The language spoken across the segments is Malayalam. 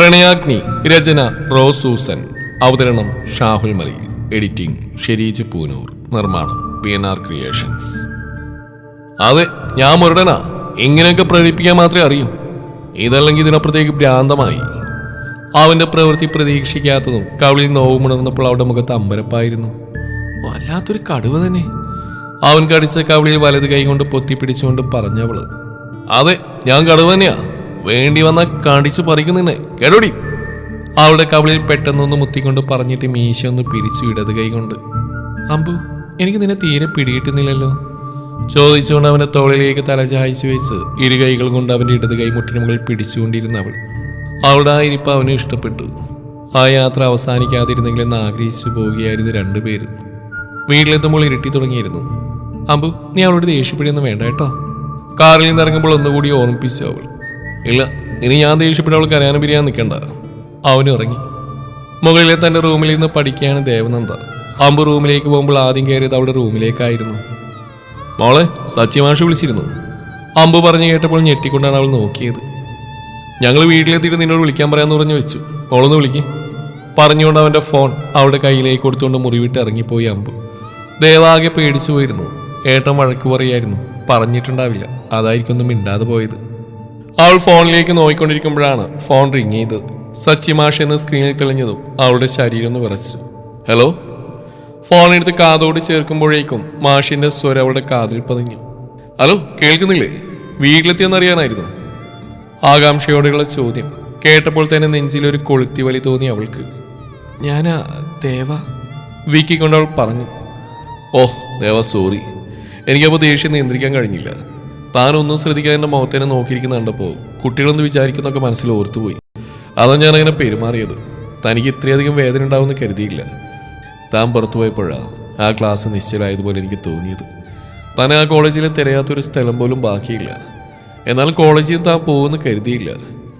പ്രണയാഗ്നി രചന റോസൂസൻ. അവതരണം ഷാഹുൽ മലി എഡിറ്റിംഗ് ഷെരീജ് പൂനൂർ. നിർമ്മാണം പി എൻ ആർ ക്രിയേഷൻസ്. അതെ ഞാൻ മുരടനാ. ഇങ്ങനെയൊക്കെ പ്രകടിപ്പിക്കാൻ മാത്രമേ അറിയൂ. ഇതല്ലെങ്കിൽ ഇതിനപ്പുറത്തേക്ക് ഭ്രാന്തമായി. അവന്റെ പ്രവൃത്തി പ്രതീക്ഷിക്കാത്തതും കവിളിൽ നോവുമുണർന്നപ്പോൾ അവളുടെ മുഖത്ത് അമ്പരപ്പായിരുന്നു. വല്ലാത്തൊരു കടുവ തന്നെ. അവൻ കടിച്ച കവിളിൽ വലത് കൈ കൊണ്ട് പൊത്തിപ്പിടിച്ചുകൊണ്ട് പറഞ്ഞവൾ അതെ ഞാൻ കടുവ തന്നെയാ. വേണ്ടി വന്ന കടിച്ചു പറിക്കുന്നെ കേടോടി? അവളുടെ കവളിൽ പെട്ടെന്നൊന്ന് മുത്തിക്കൊണ്ട് പറഞ്ഞിട്ട് മീശ ഒന്ന് പിരിച്ചു ഇടത് കൈകൊണ്ട്. അമ്പു എനിക്ക് നിന്നെ തീരെ പിടിയിട്ടുന്നില്ലല്ലോ ചോദിച്ചുകൊണ്ട് അവന്റെ തോളിലേക്ക് തല ചായച്ചു വെച്ച് ഇരു കൈകൾ കൊണ്ട് അവന്റെ ഇടത് കൈ മുട്ടിന് മുകളിൽ പിടിച്ചുകൊണ്ടിരുന്ന അവൾ. അവളുടെ ആ ഇരിപ്പ് അവന് ഇഷ്ടപ്പെട്ടു. ആ യാത്ര അവസാനിക്കാതിരുന്നെങ്കിലെന്ന് ആഗ്രഹിച്ചു പോവുകയായിരുന്നു രണ്ടുപേരും. വീട്ടിലെത്തുമ്പോൾ ഇരുട്ടി തുടങ്ങിയിരുന്നു. അമ്പു നീ അവളോട് ദേഷ്യപ്പെടിയൊന്നും വേണ്ട കേട്ടോ. കാറിൽ നിന്ന് ഇറങ്ങുമ്പോൾ ഒന്നുകൂടി ഓർമ്മിപ്പിച്ചു അവൾ. ഇല്ല ഇനി ഞാൻ ദേഷ്യപ്പെട്ടവൾക്ക് അവൾ കരയാനും പിരിയാൻ നിൽക്കണ്ട. അവനും ഇറങ്ങി മുകളിലെ തന്റെ റൂമിൽ നിന്ന് പഠിക്കുകയാണ് ദേവനന്ദ. അമ്പ് റൂമിലേക്ക് പോകുമ്പോൾ ആദ്യം കയറിയത് അവളുടെ റൂമിലേക്കായിരുന്നു. മോളെ സച്ചിമാഷ് വിളിച്ചിരുന്നു. അമ്പ് പറഞ്ഞു കേട്ടപ്പോൾ ഞെട്ടിക്കൊണ്ടാണ് അവൾ നോക്കിയത്. ഞങ്ങൾ വീട്ടിലെത്തിയിട്ട് നിന്നോട് വിളിക്കാൻ പറയാമെന്ന് പറഞ്ഞു വെച്ചു. മോളൊന്ന് വിളിക്ക്. പറഞ്ഞുകൊണ്ട് അവന്റെ ഫോൺ അവളുടെ കയ്യിലേക്ക് കൊടുത്തുകൊണ്ട് മുറിവിട്ട് ഇറങ്ങിപ്പോയി അമ്പു. ദേവാകെ പേടിച്ചു പോയിരുന്നു. ഏട്ടൻ വഴക്ക് പറയായിരുന്നു. പറഞ്ഞിട്ടുണ്ടാവില്ല. അതായിരിക്കും ഒന്നും മിണ്ടാതെ പോയത്. അവൾ ഫോണിലേക്ക് നോക്കിക്കൊണ്ടിരിക്കുമ്പോഴാണ് ഫോൺ റിങ് ചെയ്തത് സച്ചിമാഷ് എന്ന് സ്ക്രീനിൽ തെളിഞ്ഞതും അവളുടെ ശരീരം ഒന്ന് വിറച്ചു. ഹലോ? ഫോൺ എടുത്ത് കാതോട് ചേർക്കുമ്പോഴേക്കും മാഷിന്റെ സ്വരം അവളുടെ കാതിൽ പതിഞ്ഞു. ഹലോ കേൾക്കുന്നില്ലേ? വീട്ടിലെത്തിയെന്നറിയാനായിരുന്നു. ആകാംക്ഷയോടെയുള്ള ചോദ്യം കേട്ടപ്പോൾ തന്നെ നെഞ്ചിലൊരു കൊളുത്തി വലി തോന്നി അവൾക്ക്. ഞാനാ ദേവ? വീക്കിക്കൊണ്ട് അവൾ പറഞ്ഞു. Oh Deva sorry. എനിക്കപ്പോൾ ദേഷ്യം നിയന്ത്രിക്കാൻ കഴിഞ്ഞില്ല. താനൊന്നും ശ്രദ്ധിക്കാതെ എന്റെ മുഖത്തേനെ നോക്കിയിരിക്കുന്ന കണ്ടപ്പോൾ കുട്ടികളൊന്ന് വിചാരിക്കുന്നൊക്കെ മനസ്സിൽ ഓർത്തുപോയി. അതാ ഞാൻ അങ്ങനെ പെരുമാറിയത്. തനിക്ക് ഇത്രയധികം വേദന ഉണ്ടാവുമെന്ന് കരുതിയില്ല. താൻ പുറത്തു പോയപ്പോഴാണ് ആ ക്ലാസ് നിശ്ചലമായതുപോലെ എനിക്ക് തോന്നിയത്. താൻ ആ കോളേജിൽ തിരയാത്തൊരു സ്ഥലം പോലും ബാക്കിയില്ല. എന്നാൽ കോളേജിൽ താൻ പോകുമെന്ന് കരുതിയില്ല.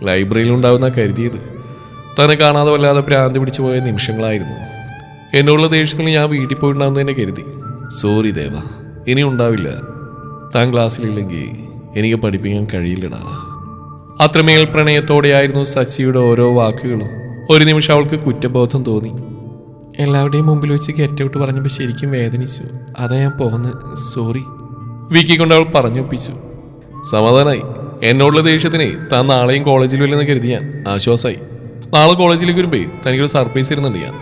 ലൈബ്രറിയിൽ ഉണ്ടാവുന്ന കരുതിയത്. തന്നെ കാണാതെ വല്ലാതെ ഭ്രാന്തി പിടിച്ചു പോയ നിമിഷങ്ങളായിരുന്നു. എന്നോടുള്ള ദേഷ്യത്തിൽ ഞാൻ വീട്ടിൽ പോയിട്ടുണ്ടാവുന്നതിനെ കരുതി. സോറി ദേവ. ഇനി ഉണ്ടാവില്ല. താൻ ക്ലാസ്സിലില്ലെങ്കിൽ എനിക്ക് പഠിപ്പിക്കാൻ കഴിയില്ലടാ. അത്രമേൽ പ്രണയത്തോടെയായിരുന്നു സച്ചിയുടെ ഓരോ വാക്കുകളും. ഒരു നിമിഷം അവൾക്ക് കുറ്റബോധം തോന്നി. എല്ലാവരുടെയും മുമ്പിൽ വെച്ച് ഗെറ്റ് ഔട്ട് പറഞ്ഞപ്പോൾ ശരിക്കും വേദനിച്ചു. അതാ ഞാൻ പോകുന്നത്. സോറി. വിക്കി കൊണ്ട് അവൾ പറഞ്ഞൊപ്പിച്ചു. സമാധാനായി. എന്നോടുള്ള ദേഷ്യത്തിനെ താൻ നാളെയും കോളേജിൽ വരില്ലെന്ന് കരുതി ഞാൻ ആശ്വാസമായി നാളെ കോളേജിലേക്ക് വരുമ്പോൾ തനിക്കൊരു സർപ്രൈസ് തരുന്നുണ്ട് ഞാൻ.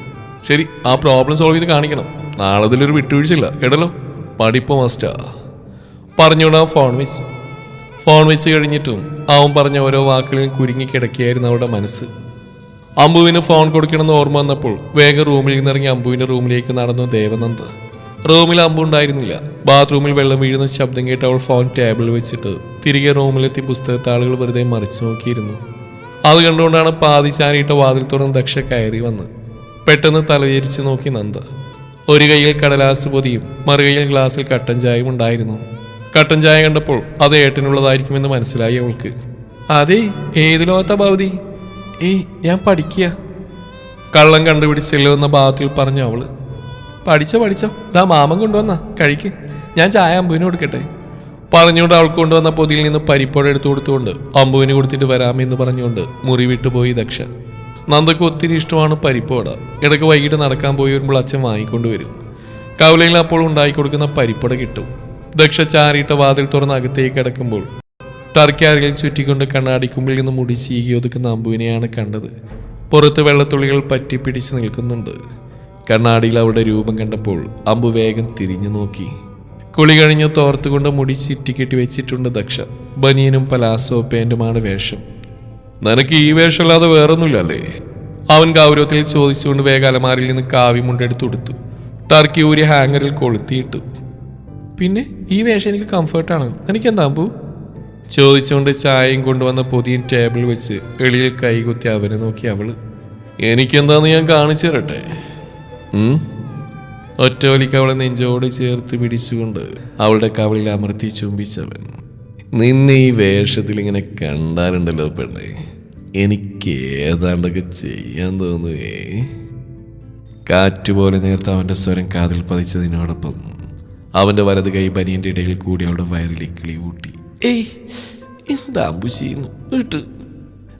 ശരി ആ പ്രോബ്ലം സോൾവ് ചെയ്ത് കാണിക്കണം. നാളെ ഇതിലൊരു വിട്ടുവീഴ്ചയില്ല. കേട്ടല്ലോ? പഠിപ്പ് മസ്റ്റാ. പറഞ്ഞുകൊണ്ട് ആ ഫോൺ വെച്ചു. ഫോൺ വെച്ച് കഴിഞ്ഞിട്ടും അവൻ പറഞ്ഞ ഓരോ വാക്കുകളിലും കുരുങ്ങി കിടക്കുകയായിരുന്നു അവളുടെ മനസ്സ്. അമ്പുവിന് ഫോൺ കൊടുക്കണമെന്ന് ഓർമ്മ വന്നപ്പോൾ വേഗം റൂമിൽ നിന്നിറങ്ങി അമ്പുവിന്റെ റൂമിലേക്ക് നടന്നു ദേവനന്ദ്. റൂമിൽ അമ്പു ഉണ്ടായിരുന്നില്ല. ബാത്റൂമിൽ വെള്ളം വീഴുന്ന ശബ്ദം കേട്ട് അവൾ ഫോൺ ടേബിളിൽ വെച്ചിട്ട് തിരികെ റൂമിലെത്തി പുസ്തകത്താളുകൾ വെറുതെ മറിച്ചു നോക്കിയിരുന്നു. അത് കണ്ടുകൊണ്ടാണ് പാതി ചാരിയിട്ട വാതിൽ തുറന്ന് ദക്ഷ കയറി വന്ന്. പെട്ടെന്ന് തലചരിച്ച് നോക്കി നന്ദ. ഒരു കയ്യിൽ കടലാസ് പൊതിയും മറുകൈയിൽ ഗ്ലാസ്സിൽ കട്ടൻ ചായയും ഉണ്ടായിരുന്നു. കട്ടൻ ചായ കണ്ടപ്പോൾ അത് ഏട്ടനുള്ളതായിരിക്കുമെന്ന് മനസ്സിലായി അവൾക്ക്. അതെ ഏത് ലോകത്താ ഭവതി ഏയ് ഞാൻ പഠിക്കുക കള്ളം കണ്ടുപിടിച്ചല്ലോ എന്ന ഭാഗത്തിൽ പറഞ്ഞു അവൾ. പഠിച്ചോ പഠിച്ചോ. ദാ മാമൻ കൊണ്ടുവന്ന. കഴിക്ക്. ഞാൻ ചായ അമ്പുവിന് കൊടുക്കട്ടെ. പറഞ്ഞുകൊണ്ട് അവൾക്ക് കൊണ്ടുവന്ന പൊതിയിൽ നിന്ന് പരിപ്പോടെ എടുത്തു കൊടുത്തുകൊണ്ട് അമ്പുവിന് കൊടുത്തിട്ട് വരാമെന്ന് പറഞ്ഞുകൊണ്ട് മുറി വിട്ടുപോയി ദക്ഷ. നന്ദക്ക് ഒത്തിരി ഇഷ്ടമാണ് പരിപ്പോട ഇടയ്ക്ക് വൈകിട്ട് നടക്കാൻ പോയി വരുമ്പോൾ അച്ഛൻ വാങ്ങിക്കൊണ്ടുവരും. കവലയിൽ അപ്പോൾ ഉണ്ടാക്കി കൊടുക്കുന്ന പരിപ്പട കിട്ടും. ദക്ഷ ചാരിയിട്ട വാതിൽ തുറന്ന് അകത്തേക്ക് കിടക്കുമ്പോൾ ടർക്കാരിൽ ചുറ്റിക്കൊണ്ട് കണ്ണാടിക്കുമ്പിൽ നിന്ന് മുടി ചീകി ഒതുക്കുന്ന അമ്പുവിനെയാണ് കണ്ടത്. പുറത്ത് വെള്ളത്തുള്ളികൾ പറ്റി പിടിച്ച് നിൽക്കുന്നുണ്ട്. കണ്ണാടിയിൽ അവളുടെ രൂപം കണ്ടപ്പോൾ അമ്പു വേഗം തിരിഞ്ഞു നോക്കി. കുളി കഴിഞ്ഞ് തോർത്തുകൊണ്ട് മുടി ചുറ്റിക്കെട്ടി വെച്ചിട്ടുണ്ട് ദക്ഷ. ബനിയനും പലാസോ പാന്റുമാണ് വേഷം. നിനക്ക് ഈ വേഷമല്ലാതെ വേറൊന്നുമില്ലല്ലേ? അവൻ ഗൗരവത്തിൽ ചോദിച്ചുകൊണ്ട് വേഗം അലമാരിൽ നിന്ന് കാവി മുണ്ടെടുത്ത് കൊടുത്തു ടർക്കി ഊരി ഹാങ്ങറിൽ കൊളുത്തിയിട്ടു. പിന്നെ ഈ വേഷം എനിക്ക് കംഫർട്ടാണ് എനിക്ക് എന്താ അമ്പു ചോദിച്ചുകൊണ്ട് ചായയും കൊണ്ടുവന്ന പൊതിയും ടേബിൾ വെച്ച് എളിയിൽ കൈകുത്തി അവനെ നോക്കി അവൾ എനിക്കെന്താന്ന് ഞാൻ കാണിച്ചു തരട്ടെ ഒറ്റ ഒറ്റവലിക്ക് അവളെ നെഞ്ചോട് ചേർത്ത് പിടിച്ചുകൊണ്ട് അവളുടെ കവളിൽ അമർത്തി ചുംബിച്ചവൻ നിന്നെ ഈ വേഷത്തിൽ ഇങ്ങനെ കണ്ടാലുണ്ടല്ലോ പെണ്ണെ എനിക്ക് ഏതാണ്ടൊക്കെ ചെയ്യാൻ തോന്നുവേ. കാറ്റുപോലെ നേർത്ത് അവന്റെ സ്വരം കാതിൽ പതിച്ചതിനോടൊപ്പം അവന്റെ വലത് കൈ ബനിയന്റെ ഇടയിൽ കൂടി അവളുടെ വയറിലേക്ക് കിളി ഊട്ടി. ഏയ് എന്താ ചെയ്യുന്നു? വിട്ട്.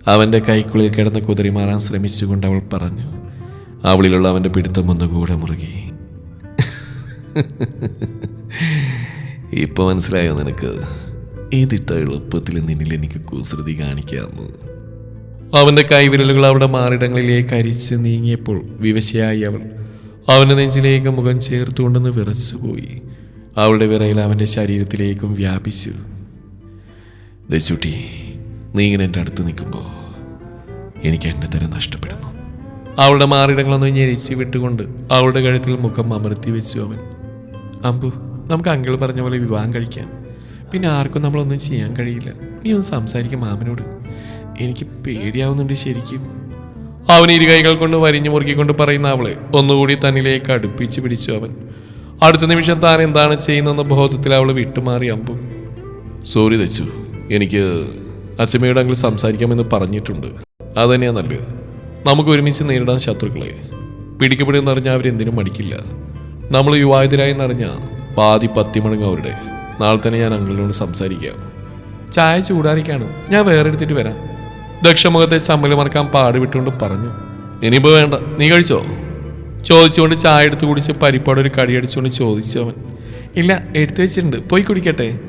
അവന്റെ കൈക്കുള്ളിൽ കിടന്ന് കുതിരി മാറാൻ ശ്രമിച്ചുകൊണ്ട് അവൾ പറഞ്ഞു അവളിലുള്ള അവന്റെ പിടുത്തം ഒന്നുകൂടെ മുറുകി. ഇപ്പൊ മനസ്സിലായോ നിനക്ക്? ഏതിട്ട എളുപ്പത്തിൽ നിന്നിൽ എനിക്ക് കുസൃതി കാണിക്കാമെന്ന് അവന്റെ കൈവിരലുകൾ അവളുടെ മാറിടങ്ങളിലേക്ക് അരിച്ച് നീങ്ങിയപ്പോൾ വിവശയായി അവൾ അവന്റെ നെഞ്ചിലേക്ക് മുഖം ചേർത്തുകൊണ്ടെന്ന് വിറച്ചുപോയി. അവളുടെ വിറയിൽ അവന്റെ ശരീരത്തിലേക്കും വ്യാപിച്ചു. ദശുട്ടി നീ ഇങ്ങനെ എന്റെ അടുത്ത് നിൽക്കുമ്പോൾ എനിക്ക് എന്നെ തന്നെ നഷ്ടപ്പെടുന്നു. അവളുടെ മാറിടങ്ങളൊന്നും ഞെരിച്ച് വിട്ടുകൊണ്ട് അവളുടെ കഴുത്തിൽ മുഖം അമർത്തി വെച്ചു അവൻ. അമ്പു നമുക്ക് അങ്കിൾ പറഞ്ഞ പോലെ വിവാഹം കഴിക്കാം. പിന്നെ ആർക്കും നമ്മളൊന്നും ചെയ്യാൻ കഴിയില്ല. നീ ഒന്ന് സംസാരിക്കും മാമനോട്. എനിക്ക് പേടിയാവുന്നുണ്ട് ശരിക്കും. അവൻ ഇരു കൈകൾ കൊണ്ട് വരിഞ്ഞു മുറുക്കിക്കൊണ്ട് പറയുന്ന അവളെ ഒന്നുകൂടി തന്നിലേക്ക് അടുപ്പിച്ച് പിടിച്ചു അവൻ. അടുത്ത നിമിഷം താൻ എന്താണ് ചെയ്യുന്നതെന്ന ബോധത്തിൽ അവൾ വിട്ടുമാറി അമ്പു. സോറി ദച്ചു എനിക്ക് അച്ഛമ്മയോട് അങ്കിൾ സംസാരിക്കാമെന്ന് പറഞ്ഞിട്ടുണ്ട്. അത് തന്നെയാണ് നല്ലത്. നമുക്ക് ഒരുമിച്ച് നേരിടാൻ ശത്രുക്കളെ. പിടിക്കപ്പെടുമെന്ന് അറിഞ്ഞാൽ അവരെന്തിനും മടിക്കില്ല. നമ്മൾ വിവാഹിതരായി എന്നറിഞ്ഞാൽ പാതി പത്തി മടങ്ങ് അവരുടെ. നാളെ തന്നെ ഞാൻ അങ്കിളിനോട് സംസാരിക്കാം. ചായ ചൂടാറിക്കാണ്. ഞാൻ വേറെ എടുത്തിട്ട് വരാം. ദക്ഷമുഖത്തെ ചമ്മൽ മറക്കാൻ പാടുവിട്ടുകൊണ്ട് പറഞ്ഞു. ഇനിയിപ്പോ വേണ്ട. നീ കഴിച്ചോ? ചോദിച്ചുകൊണ്ട് ചായ എടുത്ത് കുടിച്ച് പരിപ്പാട് ഒരു കടിയടിച്ചുകൊണ്ട് ചോദിച്ചു അവൻ. ഇല്ല എടുത്തു വെച്ചിട്ടുണ്ട്. പോയി കുടിക്കട്ടെ.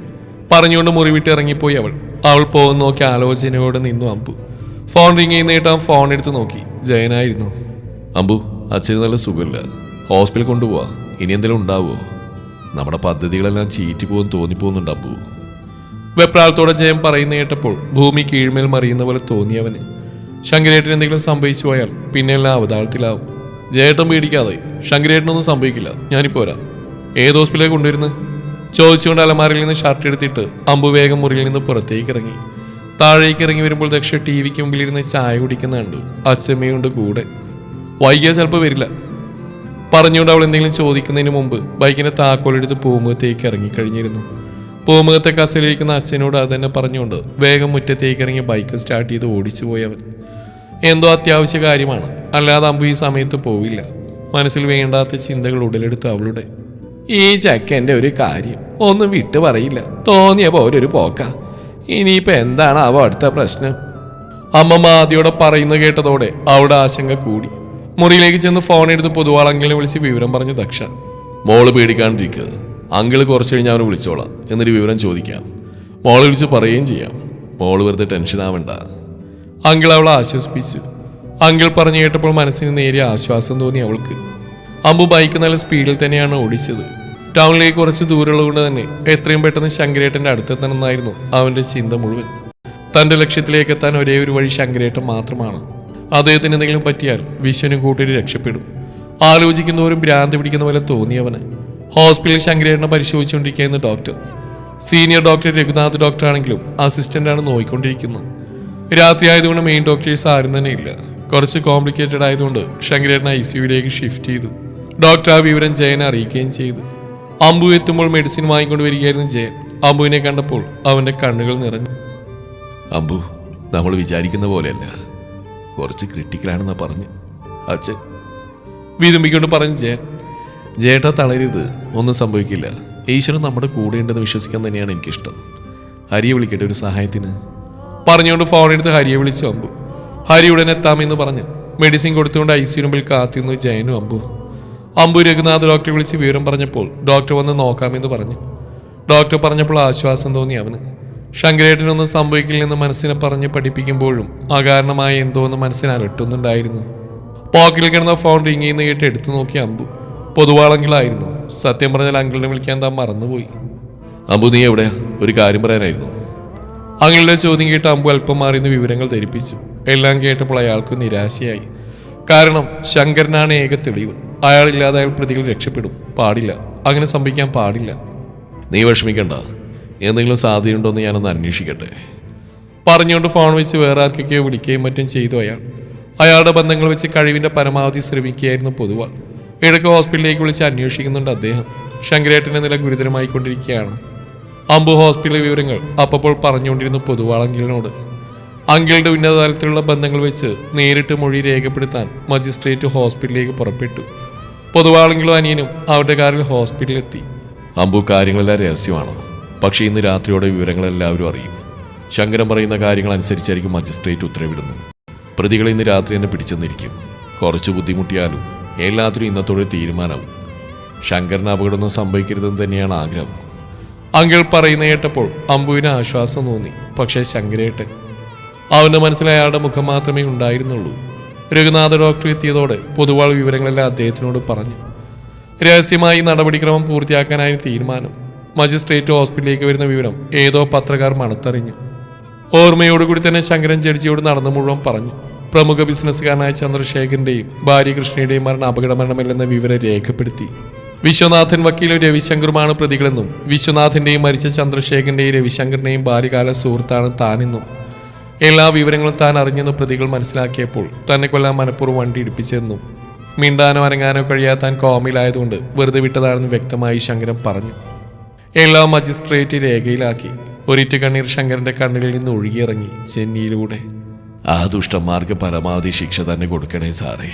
പറഞ്ഞുകൊണ്ട് മുറി വിട്ട് ഇറങ്ങിപ്പോയി അവൾ. അവൾ പോകുന്ന നോക്കി ആലോചനയോടെ നിന്നു അമ്പു. ഫോൺ റിങ് ചെയ്യുന്നിട്ട് അവൻ ഫോൺ എടുത്ത് നോക്കി. ജയനായിരുന്നു. അമ്പു അച്ഛന് നല്ല സുഖമില്ല. ഹോസ്പിറ്റലിൽ കൊണ്ടുപോവാ. ഇനി എന്തെങ്കിലും ഉണ്ടാവുമോ നമ്മുടെ പദ്ധതികളെല്ലാം ചീറ്റി പോകും തോന്നിപ്പോകുന്നുണ്ട് അമ്പു. വെപ്രാളത്തോടെ ജയൻ പറയുന്ന കേട്ടപ്പോൾ ഭൂമി കീഴ്മേൽ മറിയുന്ന പോലെ തോന്നിയവന് ശങ്കരേട്ടൻ എന്തെങ്കിലും സംഭവിച്ചു പോയാൽ പിന്നെ എല്ലാം അവതാളത്തിലാവും. ജയേട്ടൻ പേടിക്കാതെ ശങ്കരേട്ടനൊന്നും സംഭവിക്കില്ല. ഞാനിപ്പോ വരാം. ഏത് ഹോസ്പിറ്റലിലേക്ക് കൊണ്ടുവരുന്നത് ചോദിച്ചുകൊണ്ട് അലമാരയിൽ നിന്ന് ഷർട്ട് എടുത്തിട്ട് അമ്പു വേഗം മുറിയിൽ നിന്ന് പുറത്തേക്ക് ഇറങ്ങി. താഴേക്ക് ഇറങ്ങി വരുമ്പോൾ ദക്ഷ ടി വിക്ക് മുമ്പിലിരുന്ന് ചായ കുടിക്കുന്ന കണ്ടു. അച്ഛമ്മയുണ്ട് കൂടെ. വൈകിയാൽ ചിലപ്പോൾ വരില്ല. പറഞ്ഞുകൊണ്ട് അവൾ എന്തെങ്കിലും ചോദിക്കുന്നതിന് മുമ്പ് ബൈക്കിന്റെ താക്കോലെടുത്ത് പൂമുഖത്തേക്ക് ഇറങ്ങിക്കഴിഞ്ഞിരുന്നു പൂമുഖത്തെ കസലിരിക്കുന്ന അച്ഛനോട് അത് തന്നെ പറഞ്ഞുകൊണ്ട് വേഗം മുറ്റത്തേക്ക് ഇറങ്ങി ബൈക്ക് സ്റ്റാർട്ട് ചെയ്ത് ഓടിച്ചു പോയവൻ എന്തോ അത്യാവശ്യ കാര്യമാണ്. അല്ലാതെ അമ്പു ഈ സമയത്ത് പോവില്ല. മനസ്സിൽ വേണ്ടാത്ത ചിന്തകൾ ഉടലെടുത്ത് അവളുടെ. ഈ ചക്കന്റെ ഒരു കാര്യം. ഒന്നും വിട്ടു പറയില്ല. തോന്നിയ പോലെ ഒരു പോക്ക. ഇനിയിപ്പോ എന്താണ് അവ അടുത്ത പ്രശ്നം? അമ്മ മാതിയോടെ പറയുന്നത് കേട്ടതോടെ അവളുടെ ആശങ്ക കൂടി. മുറിയിലേക്ക് ചെന്ന് ഫോൺ എടുത്ത് പൊതുവാളങ്കിളിനെ വിളിച്ച് വിവരം പറഞ്ഞു ദക്ഷ. മോൾ പേടിക്കാണ്ടിരിക്കുക അങ്കിൾ കുറച്ച് കഴിഞ്ഞ് അവനെ വിളിച്ചോളാം. എന്നിട്ട് വിവരം ചോദിക്കാം. മോളെ വിളിച്ച് പറയുകയും ചെയ്യാം. മോൾ വെറുതെ ടെൻഷൻ ആവണ്ട. അങ്കിൾ അവളെ ആശ്വസിപ്പിച്ചു. അങ്കിൾ പറഞ്ഞു കേട്ടപ്പോൾ മനസ്സിന് നേരിയ ആശ്വാസം തോന്നി അവൾക്ക്. അമ്പു ബൈക്ക് നല്ല സ്പീഡിൽ തന്നെയാണ് ഓടിച്ചത്. ടൗണിലേക്ക് കുറച്ച് ദൂരമുള്ളതുകൊണ്ട് തന്നെ എത്രയും പെട്ടെന്ന് ശങ്കരേട്ടന്റെ അടുത്തെത്തണമെന്നായിരുന്നു അവന്റെ ചിന്ത മുഴുവൻ. തന്റെ ലക്ഷ്യത്തിലേക്ക് എത്താൻ ഒരേ ഒരു വഴി ശങ്കരേട്ടൻ മാത്രമാണ്. അദ്ദേഹത്തിന് എന്തെങ്കിലും പറ്റിയാൽ വിശ്വനും കൂട്ടി രക്ഷപ്പെടും. ആലോചിക്കുന്നവരും ഭ്രാന്തി പിടിക്കുന്ന പോലെ തോന്നിയവന് ഹോസ്പിറ്റലിൽ ശങ്കരേട്ടനെ പരിശോധിച്ചുകൊണ്ടിരിക്കുകയായിരുന്നു doctor. Senior doctor Raghunath doctor ആണെങ്കിലും അസിസ്റ്റന്റാണ് നോയിക്കൊണ്ടിരിക്കുന്നത്. രാത്രി ആയതുകൊണ്ട് മെയിൻ ഡോക്ടേഴ്സ് ആരും തന്നെ ഇല്ല കുറച്ച് കോംപ്ലിക്കേറ്റഡ് ആയതുകൊണ്ട് ശങ്കരേട്ടൻ ഐ സിയുവിലേക്ക് ഷിഫ്റ്റ് ചെയ്തു. ഡോക്ടർ ആ വിവരം ജയനെ അറിയിക്കുകയും ചെയ്തു. അമ്പു എത്തുമ്പോൾ മെഡിസിൻ വാങ്ങിക്കൊണ്ട് വരികയായിരുന്നു ജയൻ. അമ്പുവിനെ കണ്ടപ്പോൾ അവന്റെ കണ്ണുകൾ നിറഞ്ഞു. അമ്പു നമ്മൾ വിചാരിക്കുന്ന പോലെയല്ല. കുറച്ച് ക്രിട്ടിക്കലാണെന്നാ പറഞ്ഞു. അച്ഛൻ. വിരുമ്പിക്കൊണ്ട് പറഞ്ഞു ജയൻ. ജേട്ട തളരരുത്. ഒന്നും സംഭവിക്കില്ല. ഈശ്വരൻ നമ്മുടെ കൂടെ ഉണ്ടെന്ന് വിശ്വസിക്കാൻ തന്നെയാണ് എനിക്കിഷ്ടം. ഹരിയെ വിളിക്കട്ടെ ഒരു സഹായത്തിന്? പറഞ്ഞുകൊണ്ട് ഫോൺ എടുത്ത് ഹരിയെ വിളിച്ചു അമ്പു. ഹരി ഉടനെ എത്താമെന്ന് പറഞ്ഞ് മെഡിസിൻ കൊടുത്തുകൊണ്ട് ഐ സി മുമ്പിൽ കാത്തിരുന്നു ജയനു അമ്പു. അമ്പു രഘുനാഥ് ഡോക്ടറെ വിളിച്ച് വിവരം പറഞ്ഞപ്പോൾ ഡോക്ടർ വന്ന് നോക്കാമെന്ന് പറഞ്ഞു. ഡോക്ടർ പറഞ്ഞപ്പോൾ ആശ്വാസം തോന്നി അവന്. ശങ്കരേട്ടനൊന്നും സംഭവിക്കില്ലെന്ന് മനസ്സിനെ പറഞ്ഞ് പഠിപ്പിക്കുമ്പോഴും അകാരണമായ എന്തോ എന്ന് മനസ്സിനെ അലട്ടുന്നുണ്ടായിരുന്നു. പോക്കറ്റിൽ കിടന്ന ഫോൺ റിങ് ചെയ്യുന്ന കേട്ട് എടുത്തു നോക്കി അമ്പു. പൊതുവാളങ്കിളായിരുന്നു. സത്യം പറഞ്ഞാൽ അങ്കിളിനെ വിളിക്കാൻ താൻ മറന്നുപോയി. അമ്പു നീ എവിടെയാ? ഒരു കാര്യം പറയാനായിരുന്നു. അങ്ങളുടെ ചോദ്യം കേട്ട് അമ്പു അല്പം മാറിയെന്ന് വിവരങ്ങൾ ധരിപ്പിച്ചു. എല്ലാം കേട്ടപ്പോൾ അയാൾക്ക് നിരാശയായി. കാരണം ശങ്കരനാണ് ഏക തെളിവ്. അയാളില്ലാതെ അയാൾ പ്രതികൾ രക്ഷപ്പെടും. പാടില്ല. അങ്ങനെ സംഭവിക്കാൻ പാടില്ല. നീ വിഷമിക്കണ്ട. എന്തെങ്കിലും സാധ്യതയുണ്ടോയെന്ന് ഞാനൊന്ന് അന്വേഷിക്കട്ടെ. പറഞ്ഞുകൊണ്ട് ഫോൺ വെച്ച് വേറെ ആർക്കൊക്കെയോ വിളിക്കുകയും മറ്റും ചെയ്തു അയാൾ. അയാളുടെ ബന്ധങ്ങൾ വെച്ച് കഴിവിന്റെ പരമാവധി ശ്രമിക്കുകയായിരുന്നു പൊതുവാൾ. ഇടയ്ക്ക് ഹോസ്പിറ്റലിലേക്ക് വിളിച്ച് അന്വേഷിക്കുന്നുണ്ട് അദ്ദേഹം. ശങ്കരേട്ടന്റെ നില ഗുരുതരമായിക്കൊണ്ടിരിക്കുകയാണ്. അമ്പു ഹോസ്പിറ്റലിലെ വിവരങ്ങൾ അപ്പോൾ പറഞ്ഞുകൊണ്ടിരുന്നു പൊതുവാളങ്കിളിനോട് അങ്കിളുടെ ഉന്നത തലത്തിലുള്ള ബന്ധങ്ങൾ വെച്ച് നേരിട്ട് മൊഴി രേഖപ്പെടുത്താൻ മജിസ്ട്രേറ്റ് ഹോസ്പിറ്റലിലേക്ക് പുറപ്പെട്ടു. പൊതുവാളെങ്കിലും അനിയനും അവരുടെ കാറിൽ ഹോസ്പിറ്റലിലെത്തി. അമ്പു കാര്യങ്ങളെല്ലാം രഹസ്യമാണ്? പക്ഷേ ഇന്ന് രാത്രിയോടെ വിവരങ്ങളെല്ലാവരും അറിയും. ശങ്കരൻ പറയുന്ന കാര്യങ്ങൾ അനുസരിച്ചായിരിക്കും മജിസ്ട്രേറ്റ് ഉത്തരവിടുന്നു പ്രതികളെ ഇന്ന് രാത്രി തന്നെ പിടിച്ചെന്നിരിക്കും. കുറച്ച് ബുദ്ധിമുട്ടിയാലും എല്ലാത്തിനും ഇന്നത്തോടെ തീരുമാനവും ശങ്കരന് അപകടമൊന്നും സംഭവിക്കരുതെന്ന് തന്നെയാണ് ആഗ്രഹം. അങ്കിൾ പറയുന്ന കേട്ടപ്പോൾ അമ്പുവിന് ആശ്വാസം തോന്നി പക്ഷേ ശങ്കരേട്ടൻ അവന്റെ മനസ്സിൽ അയാളുടെ മുഖം മാത്രമേ ഉണ്ടായിരുന്നുള്ളൂ. രഘുനാഥ ഡോക്ടർ എത്തിയതോടെ പൊതുവാൾ വിവരങ്ങളെല്ലാം അദ്ദേഹത്തിനോട് പറഞ്ഞു. രഹസ്യമായി നടപടിക്രമം പൂർത്തിയാക്കാനായി തീരുമാനം. മജിസ്ട്രേറ്റ് ഹോസ്പിറ്റലിലേക്ക് വരുന്ന വിവരം ഏതോ പത്രക്കാർ മണത്തറിഞ്ഞു. ഓർമ്മയോടുകൂടി തന്നെ ശങ്കരൻ ജഡ്ജിയോട് നടന്നു മുഴുവൻ പറഞ്ഞു. പ്രമുഖ ബിസിനസ്സുകാരനായ ചന്ദ്രശേഖരന്റെയും ഭാര്യ കൃഷ്ണയുടെയും മരണം അപകടമരണമല്ലെന്ന വിവരം രേഖപ്പെടുത്തി. വിശ്വനാഥൻ വക്കീലും രവിശങ്കറുമാണ് പ്രതികളെന്നും വിശ്വനാഥിന്റെയും മരിച്ച ചന്ദ്രശേഖരന്റെയും രവിശങ്കറിന്റെയും ബാല്യകാല സുഹൃത്താണ് താനെന്നും. എല്ലാ വിവരങ്ങളും താൻ അറിഞ്ഞെന്ന് പ്രതികൾ മനസ്സിലാക്കിയപ്പോൾ തന്നെ കൊല്ലാൻ മനഃപൂർവം വണ്ടി ഇടിപ്പിച്ചെന്നും. മിണ്ടാനോ അനങ്ങാനോ കഴിയാതെ താൻ കോമയിലായതുകൊണ്ട് വെറുതെ വിട്ടതാണെന്ന് വ്യക്തമായി ശങ്കരൻ പറഞ്ഞു. എല്ലാ മജിസ്ട്രേറ്റ് രേഖയിലാക്കി ഒരിറ്റ് കണ്ണീർ ശങ്കരന്റെ കണ്ണുകളിൽ നിന്ന് ഒഴുകിയിറങ്ങി ചെന്നിയിലൂടെ. ആ ദുഷ്ടന്മാർക്ക് പരമാവധി ശിക്ഷ തന്നെ കൊടുക്കണേ സാറേ.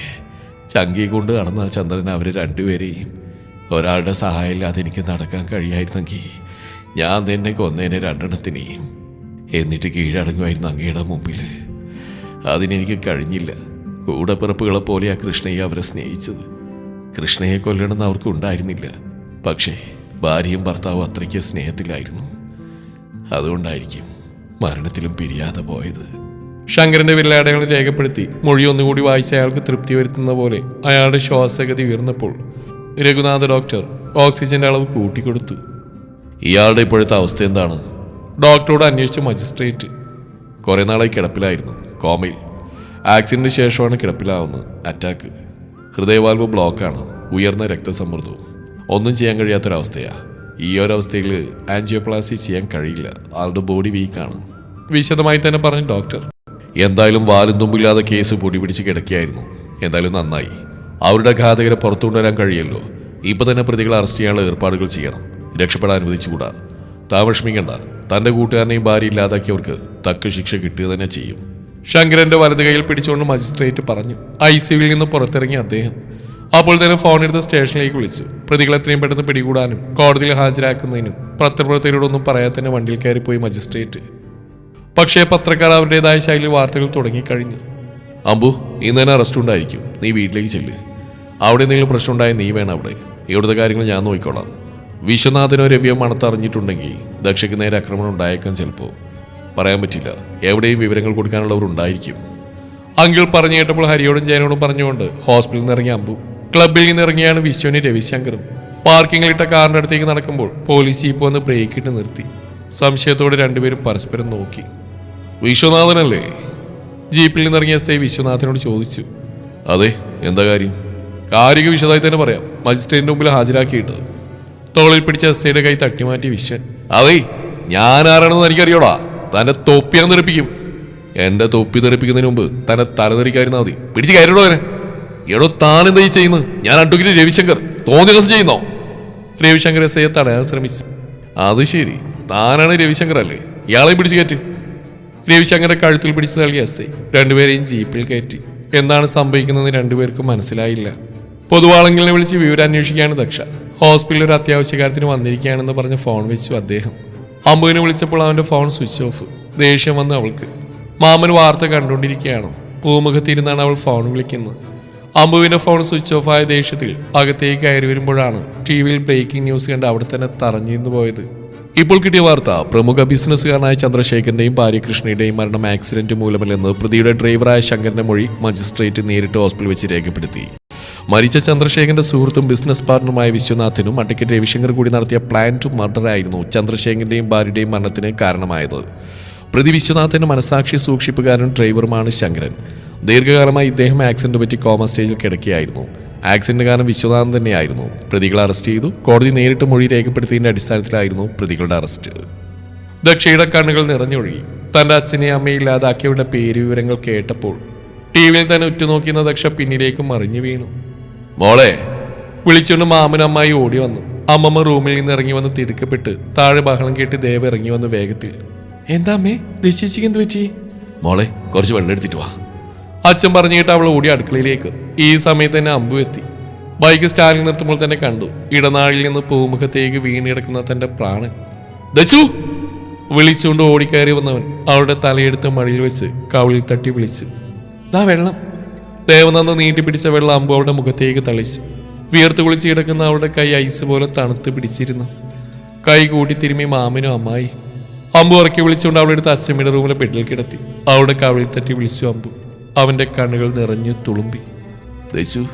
ചങ്കി കൊണ്ട് നടന്ന ചന്ദ്രൻ അവരെ രണ്ടുപേരെയും ഒരാളുടെ സഹായം ഇല്ലാതെ എനിക്ക് നടക്കാൻ കഴിയായിരുന്നെങ്കിൽ ഞാൻ തന്നെ കൊന്നേനെ രണ്ടെണ്ണത്തിനെയും എന്നിട്ട് കീഴടങ്ങുമായിരുന്നു അങ്ങയുടെ മുമ്പിൽ. അതിനെനിക്ക് കഴിഞ്ഞില്ല. കൂടപ്പിറപ്പുകളെ പോലെ ആ കൃഷ്ണയെ അവരെ സ്നേഹിച്ചത്. കൃഷ്ണയെ കൊല്ലണമെന്ന് അവർക്ക് ഉണ്ടായിരുന്നില്ല. പക്ഷേ ഭാര്യയും ഭർത്താവും അത്രയ്ക്ക് സ്നേഹത്തിലായിരുന്നു. അതുകൊണ്ടായിരിക്കും മരണത്തിലും പിരിയാതെ പോയത്. ശങ്കരന്റെ വില്ലാടകൾ രേഖപ്പെടുത്തി മൊഴി ഒന്നുകൂടി വായിച്ച അയാൾക്ക് തൃപ്തി വരുത്തുന്ന പോലെ അയാളുടെ ശ്വാസഗതി ഉയർന്നപ്പോൾ രഘുനാഥ ഡോക്ടർ ഓക്സിജന്റെ അളവ് കൂട്ടിക്കൊടുത്തു. ഇയാളുടെ ഇപ്പോഴത്തെ അവസ്ഥ എന്താണ്? ഡോക്ടറോട് അന്വേഷിച്ച മജിസ്ട്രേറ്റ്. കുറെ നാളായി കിടപ്പിലായിരുന്നു കോമയിൽ. ആക്സിഡന്റ് ശേഷമാണ് കിടപ്പിലാവുന്നത് അറ്റാക്ക്. ഹൃദയവാൽവ് ബ്ലോക്കാണ് ഉയർന്ന രക്തസമ്മർദ്ദവും. ഒന്നും ചെയ്യാൻ കഴിയാത്തൊരവസ്ഥയാ. ഈ ഒരവസ്ഥയിൽ ആൻജിയോപ്ലാസി ചെയ്യാൻ കഴിയില്ല ആളുടെ ബോഡി വീക്കാണ്. വിശദമായി തന്നെ പറഞ്ഞു ഡോക്ടർ. എന്തായാലും വാലും തുമ്പില്ലാതെ കേസ് പൊടി പിടിച്ച് കിടക്കുകയായിരുന്നു എന്തായാലും നന്നായി. അവരുടെ ഘാതകരെ പുറത്തു കൊണ്ടുവരാൻ കഴിയല്ലോ. ഇപ്പൊ തന്നെ പ്രതികളെ അറസ്റ്റ് ചെയ്യാനുള്ള ഏർപ്പാടുകൾ ചെയ്യണം. രക്ഷപ്പെടാൻ അനുവദിച്ചുകൂടാ. താൻ വിഷമിക്കണ്ട. തന്റെ കൂട്ടുകാരനെയും ഭാര്യ ഇല്ലാതാക്കിയവർക്ക് തക്ക ശിക്ഷ കിട്ടുക തന്നെ ചെയ്യും. ശങ്കരന്റെ വലത് കൈയിൽ പിടിച്ചുകൊണ്ട് മജിസ്ട്രേറ്റ് പറഞ്ഞു ഐ സിയുവിൽ നിന്ന് പുറത്തിറങ്ങി അദ്ദേഹം. അപ്പോൾ തന്നെ ഫോൺ എടുത്ത് സ്റ്റേഷനിലേക്ക് വിളിച്ചു. പ്രതികളെ എത്രയും പെട്ടെന്ന് പിടികൂടാനും കോടതിയിൽ ഹാജരാക്കുന്നതിനും പത്രപ്രവർത്തകരോടൊന്നും പറയാതെ തന്നെ വണ്ടിയിൽ പോയി മജിസ്ട്രേറ്റ്. പക്ഷേ പത്രക്കാർ അവരുടേതായ ശൈലിയിൽ വാർത്തകൾ തുടങ്ങിക്കഴിഞ്ഞു. അമ്പു ഇന്ന് തന്നെ അറസ്റ്റ് ഉണ്ടായിരിക്കും. നീ വീട്ടിലേക്ക് ചെല്ല്. അവിടെ എന്തെങ്കിലും പ്രശ്നം ഉണ്ടായാൽ നീ വേണം അവിടെ. ഇവിടുത്തെ കാര്യങ്ങൾ ഞാൻ നോക്കിക്കോളാം. വിശ്വനാഥനോ രവിയോ മണത്തറിഞ്ഞിട്ടുണ്ടെങ്കിൽ ദക്ഷയ്ക്ക് നേരെ ആക്രമണം ഉണ്ടായേക്കാൻ ചിലപ്പോൾ പറയാൻ പറ്റില്ല. എവിടെയും വിവരങ്ങൾ കൊടുക്കാനുള്ളവർ ഉണ്ടായിരിക്കും അങ്കിൾ പറഞ്ഞു കേട്ടപ്പോൾ ഹരിയോടും ജയനോടും പറഞ്ഞുകൊണ്ട് ഹോസ്പിറ്റലിൽ നിന്ന് ഇറങ്ങിയ അമ്പു. ക്ലബിൽ നിന്ന് ഇറങ്ങിയാണ് വിശ്വനും രവിശങ്കറും. പാർക്കിങ്ങിലിട്ട കാറിന്റെ അടുത്തേക്ക് നടക്കുമ്പോൾ പോലീസ് ഇപ്പോൾ ഒന്ന് ബ്രേക്ക് ഇട്ട് നിർത്തി. സംശയത്തോടെ രണ്ടുപേരും പരസ്പരം നോക്കി. വിശ്വനാഥനല്ലേ? ജീപ്പിൽ നിന്നിറങ്ങിയ എസ് ഐ വിശ്വനാഥനോട് ചോദിച്ചു. അതെ എന്താ കാര്യം? കാര്യക വിശദമായി തന്നെ പറയാം. മജിസ്ട്രേറ്റിന്റെ മുമ്പിൽ ഹാജരാക്കിയിട്ട് തോളിൽ പിടിച്ച എസ് ഐയുടെ കൈ തട്ടിമാറ്റി വിശ്വൻ. അതെ ഞാൻ ആരാണെന്ന് എനിക്കറിയോടാ. തന്റെ തൊപ്പി ഞാൻ തെറിപ്പിക്കും എന്റെ തൊപ്പി തെറിപ്പിക്കുന്നതിന് മുമ്പ് തന്നെ തലതെറിക്കായിരുന്നാ മതി. പിടിച്ച് കയറിടോ അവനെ. എടോ താൻ എന്താ ഈ ചെയ്യുന്നത്? ഞാൻ അഡ്വക്കേറ്റ് രവിശങ്കർ. തോന്നിയ ദിവസം ചെയ്യുന്നോ? രവിശങ്കർ എസ് ഐയെ തടയാൻ ശ്രമിച്ചു. അത് ശരി. താനാണ് രവിശങ്കർ അല്ലേ? ഇയാളെ പിടിച്ചു കയറ്റ്. രവിശങ്കറെ കഴുത്തിൽ പിടിച്ച് നൽകിയ എസ് ഐ രണ്ടുപേരെയും ജീപ്പിൽ കയറ്റി. എന്താണ് സംഭവിക്കുന്നത് രണ്ടുപേർക്കും മനസ്സിലായില്ല. പൊതുവാളെങ്കിലിനെ വിളിച്ച് വിവരം അന്വേഷിക്കുകയാണ് ദക്ഷ. ഹോസ്പിറ്റലിൽ ഒരു അത്യാവശ്യ കാര്യത്തിന് വന്നിരിക്കുകയാണെന്ന് പറഞ്ഞ് ഫോൺ വെച്ചു അദ്ദേഹം. അമ്പുവിനെ വിളിച്ചപ്പോൾ അവന്റെ ഫോൺ സ്വിച്ച് ഓഫ്. ദേഷ്യം വന്ന് അവൾക്ക്. മാമൻ വാർത്ത കണ്ടുകൊണ്ടിരിക്കുകയാണോ. പൂമുഖത്തിരുന്നാണ് അവൾ ഫോൺ വിളിക്കുന്നത്. അമ്പുവിന്റെ ഫോൺ സ്വിച്ച് ഓഫ് ആയ ദേഷ്യത്തിൽ അകത്തേക്ക് കയറി വരുമ്പോഴാണ് ടി വിയിൽ ബ്രേക്കിംഗ് ന്യൂസ് കണ്ട് അവിടെ തന്നെ തറഞ്ഞിരുന്നു പോയത്. ഇപ്പോൾ കിട്ടിയ വാർത്ത പ്രമുഖ ബിസിനസ്സുകാരനായ ചന്ദ്രശേഖരന്റെയും ഭാര്യ കൃഷ്ണയുടെയും മരണം ആക്സിഡന്റ് മൂലമല്ലെന്ന് പ്രതിയുടെ ഡ്രൈവറായ ശങ്കരന്റെ മൊഴി മജിസ്ട്രേറ്റ് നേരിട്ട് ഹോസ്പിറ്റൽ വെച്ച് രേഖപ്പെടുത്തി. മരിച്ച ചന്ദ്രശേഖരന്റെ സുഹൃത്തും ബിസിനസ് പാർട്ണറുമായ വിശ്വനാഥിനും അഡ്വക്കേറ്റ് രവിശങ്കർ കൂടി നടത്തിയ പ്ലാൻ ടു മർഡർ ആയിരുന്നു ചന്ദ്രശേഖരന്റെയും ഭാര്യയുടെയും മരണത്തിന് കാരണമായത്. പ്രതി വിശ്വനാഥന്റെ മനസാക്ഷി സൂക്ഷിപ്പുകാരൻ ഡ്രൈവറുമാണ് ശങ്കരൻ. ദീർഘകാലമായി ഇദ്ദേഹം ആക്സിഡന്റ് പറ്റി കോമ സ്റ്റേജിൽ കിടക്കുകയായിരുന്നു. ആക്സിഡന്റ് കാരണം വിശ്വനാഥൻ തന്നെയായിരുന്നു. പ്രതികളെ അറസ്റ്റ് ചെയ്തു. കോടതി നേരിട്ട് മൊഴി രേഖപ്പെടുത്തിയതിന്റെ അടിസ്ഥാനത്തിലായിരുന്നു പ്രതികളുടെ അറസ്റ്റ് ദക്ഷയുടെ കണ്ണുകൾ നിറഞ്ഞൊഴുകി. തന്റെ അച്ഛനെ അമ്മയെ ഇല്ലാതാക്കിയവരുടെ പേര് വിവരങ്ങൾ കേട്ടപ്പോൾ ടി വിയിൽ തന്നെ ഉറ്റുനോക്കിയുന്ന ദക്ഷ പിന്നിലേക്കും മറിഞ്ഞു വീണു. മോളെ. വിളിച്ചുകൊണ്ട് മാമൻ അമ്മായി ഓടി വന്നു. അമ്മമ്മ റൂമിൽ നിന്ന് ഇറങ്ങി വന്ന് തിടുക്കപ്പെട്ട് താഴെ ബഹളം കേട്ട് ദേവ ഇറങ്ങി വന്ന് വേഗത്തിൽ. എന്താ അമ്മേ ദശേശിക്ക് എന്ത് പറ്റി? മോളെ കുറച്ച് വെള്ളം എടുത്തിട്ട് വാ. അച്ഛൻ പറഞ്ഞിട്ട് അവൾ ഓടി അടുക്കളയിലേക്ക്. ഈ സമയത്ത് തന്നെ അമ്പു എത്തി. ബൈക്ക് സ്റ്റാൻഡിൽ നിർത്തുമ്പോൾ തന്നെ കണ്ടു. ഇടനാഴിൽ നിന്ന് പൂമുഖത്തേക്ക് വീണിടക്കുന്ന തന്റെ പ്രാണൻ. ദച്ചു! വിളിച്ചുകൊണ്ട് ഓടിക്കയറി വന്നവൻ അവളുടെ തലയെടുത്ത് മടിയിൽ വെച്ച് കവിളിൽ തട്ടി വിളിച്ചു. ദാ വെള്ളം. ദേവനന്ദ നീട്ടിപ്പിടിച്ച വെള്ളം അമ്പു അവളുടെ മുഖത്തേക്ക് തളിച്ചു. വിയർത്ത് കുളിച്ച് കിടക്കുന്ന അവളുടെ കൈ ഐസ് പോലെ തണുത്ത് പിടിച്ചിരുന്നു. കൈ കൂട്ടി തിരുമ്മി മാമനും അമ്മായി. അമ്പു ഉറക്കി വിളിച്ചുകൊണ്ട് അവളുടെ അടുത്ത് അച്ഛമ്മയുടെ റൂമിലെ ബെഡിൽ കിടത്തി. അവളുടെ കവിളിൽ തട്ടി വിളിച്ചു അമ്പു. അവന്റെ കണ്ണുകൾ നിറഞ്ഞു തുളുമ്പി. ദശു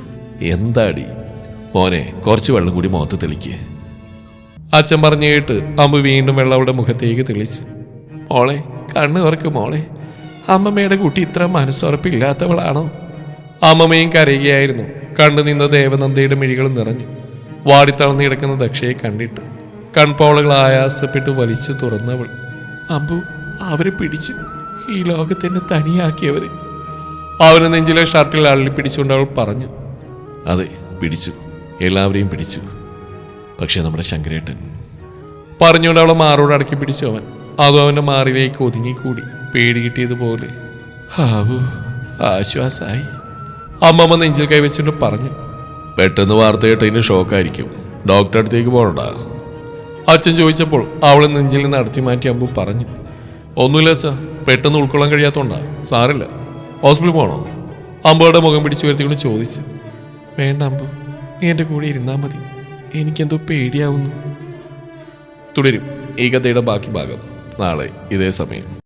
എന്താടി? മോനെ കുറച്ച് വെള്ളം കൂടി മുഖത്ത് തെളിക്ക്. അച്ഛൻ പറഞ്ഞു കേട്ട് അമ്പു വീണ്ടും വെള്ളം അവളുടെ മുഖത്തേക്ക് തെളിച്ചു. മോളെ കണ്ണ് ഉറക്കും മോളെ. അമ്മമ്മയുടെ കുട്ടി ഇത്ര മനസ്സുറപ്പില്ലാത്തവളാണോ? അമ്മമ്മയും കരയുകയായിരുന്നു. കണ്ടു നിന്ന ദേവനന്ദയുടെ മിഴികൾ നിറഞ്ഞു. വാടിത്തളർന്നു കിടക്കുന്ന ദക്ഷയെ കണ്ടിട്ട് കൺപോളകൾ ആയാസപ്പെട്ട് വലിച്ചു തുറന്നവൾ അമ്പു അവരെ പിടിച്ച്. ഈ ലോകത്തിനെ തനിയാക്കിയവർ അവന് നെഞ്ചിലെ ഷർട്ടിൽ അള്ളി പിടിച്ചുകൊണ്ട് അവൾ പറഞ്ഞു അതെ പിടിച്ചു. എല്ലാവരെയും പിടിച്ചു. പക്ഷേ നമ്മുടെ ശങ്കരേട്ടൻ. പറഞ്ഞുകൊണ്ട് അവളെ മാറോട് അടക്കി പിടിച്ചു അവൻ. അതും അവന്റെ മാറിലേക്ക് ഒതുങ്ങിക്കൂടി. പേടി കിട്ടിയതുപോലെ. ഹാവു ആശ്വാസായി. അമ്മമ്മ നെഞ്ചിൽ കൈവച്ചുകൊണ്ട് പറഞ്ഞു. പെട്ടെന്ന് വാർത്ത കേട്ടതിന് ഷോക്കായിരിക്കും. ഡോക്ടറെ അടുത്തേക്ക് പോകണ്ട. അച്ഛൻ ചോദിച്ചപ്പോൾ അവളെ നെഞ്ചിൽ നിന്ന് നടത്തി മാറ്റി അമ്പു പറഞ്ഞു. ഒന്നുമില്ല സാർ പെട്ടെന്ന് ഉൾക്കൊള്ളാൻ കഴിയാത്തോണ്ടാ. സാറില്ല ഹോസ്പിറ്റലിൽ പോകണോ? അമ്പുകളുടെ മുഖം പിടിച്ചു വരുത്തിക്കൊണ്ട് ചോദിച്ചു. വേണ്ട അമ്പു നീ എന്റെ കൂടെ ഇരുന്നാൽ മതി. എനിക്കെന്തോ പേടിയാവുന്നു. തുടരും ഈ കഥയുടെ ബാക്കി ഭാഗം. നാളെ ഇതേ സമയം.